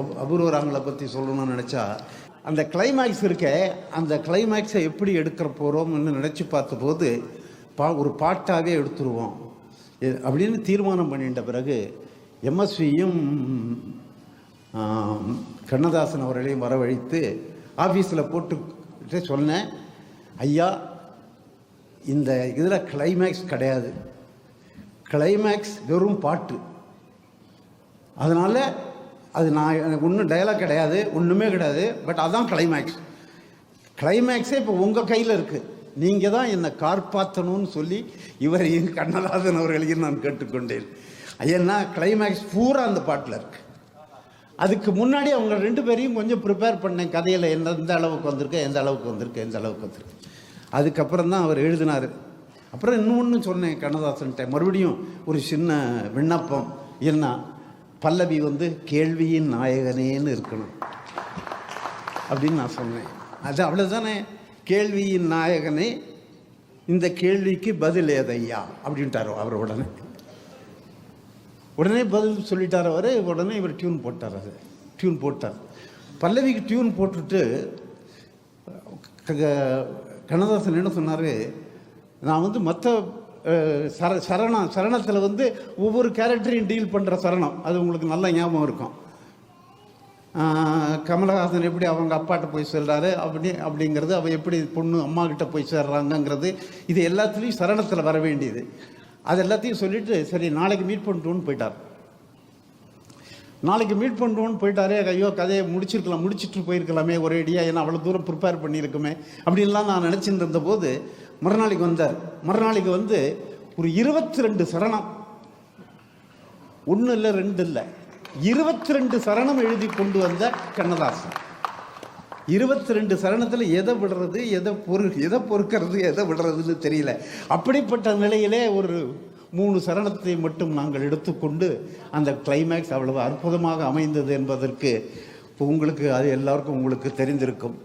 அபு- அபூர்வராங்களை பற்றி சொல்லணும்னு நினச்சா அந்த கிளைமேக்ஸ் இருக்க அந்த கிளைமேக்ஸை எப்படி எடுக்கிற போகிறோம்னு நினச்சி பார்த்தபோது பா ஒரு பாட்டாகவே எடுத்துருவோம். அப்படின்னு தீர்மானம் பண்ணிட்ட பிறகு எம்எஸ்வியும் கண்ணதாசன் அவர்களையும் வரவழைத்து ஆஃபீஸில் போட்டு சொன்னேன் ஐயா இந்த இதில் கிளைமேக்ஸ் கிடையாது. கிளைமேக்ஸ் வெறும் பாட்டு. அதனால் அது நான் எனக்கு ஒன்றும் டயலாக் கிடையாது ஒன்றுமே கிடையாது பட் அதுதான் கிளைமேக்ஸ் கிளைமேக்ஸே இப்போ உங்கள் கையில் இருக்குது நீங்கள் தான் என்னை காப்பாற்றணும்னு சொல்லி இவரையும் கண்ணதாசன் அவர்களையும் நான் கேட்டுக்கொண்டேன். ஏன்னா கிளைமேக்ஸ் பூரா அந்த பாட்டில் இருக்குது அதுக்கு முன்னாடி அவங்க ரெண்டு பேரையும் கொஞ்சம் ப்ரிப்பேர் பண்ணேன். கதையில் என்ன எந்த அளவுக்கு வந்திருக்கு எந்த அளவுக்கு வந்திருக்கு எந்த அளவுக்கு வந்திருக்கு. அதுக்கப்புறம் தான் அவர் எழுதினார். அப்புறம் இன்னொன்று சொன்னேன் கண்ணதாசன்கிட்ட. மறுபடியும் ஒரு சின்ன விண்ணப்பம். என்ன பல்லவி வந்து கேள்வியின் நாயகனேன்னு இருக்கணும் அப்படின்னு நான் சொன்னேன். அது அவ்வளோதானே கேள்வியின் நாயகனே இந்த கேள்விக்கு பதில் ஏதையா? அப்படின்ட்டாரோ அவர் உடனே. உடனே பதில் சொல்லிட்டார் அவர் உடனே இவர் டியூன் போட்டார் அது. டியூன் போட்டார். பல்லவிக்கு டியூன் போட்டுட்டு க- கண்ணதாசன் என்ன சொன்னார்? நான் வந்து மற்ற சர சரணம் சரணத்தில் வந்து ஒவ்வொரு கேரக்டரையும் டீல் பண்ணுற சரணம். அது உங்களுக்கு நல்ல ஞாபகம் இருக்கும். கமலஹாசன் எப்படி அவங்க அப்பாட்ட போய் சொல்கிறாரு அப்படி அப்படிங்கிறது அவள் எப்படி பொண்ணு அம்மா கிட்ட போய் சேர்றாங்கங்கிறது இது எல்லாத்துலேயும் சரணத்தில் வர வேண்டியது. அது எல்லாத்தையும் சொல்லிட்டு சரி நாளைக்கு மீட் பண்ணிட்டோன்னு போயிட்டார். நாளைக்கு மீட் பண்ணுறோன்னு போயிட்டாரே ஐயோ கதையை முடிச்சிருக்கலாம் முடிச்சிட்டு போயிருக்கலாமே ஒரே ஏன்னா அவ்வளோ தூரம் ப்ரிப்பேர் பண்ணியிருக்குமே அப்படின்லாம் நான் நினச்சிட்டு இருந்தபோது மறுநாளைக்கு வந்தார். மறுநாளைக்கு வந்து ஒரு இருபத்தி ரெண்டு சரணம். ஒன்று இல்லை ரெண்டு இல்லை இருபத்தி ரெண்டு சரணம் எழுதி கொண்டு வந்த கண்ணதாசன். இருபத்தி ரெண்டு சரணத்தில் எதை விடுறது எதை பொறு எதை பொறுக்கிறது எதை விடுறதுன்னு தெரியல. அப்படிப்பட்ட நிலையிலே ஒரு மூணு சரணத்தை மட்டும் நாங்கள் எடுத்துக்கொண்டு அந்த கிளைமேக்ஸ் அவ்வளவு அற்புதமாக அமைந்தது என்பதற்கு உங்களுக்கு அது எல்லாருக்கும் உங்களுக்கு தெரிந்திருக்கும்.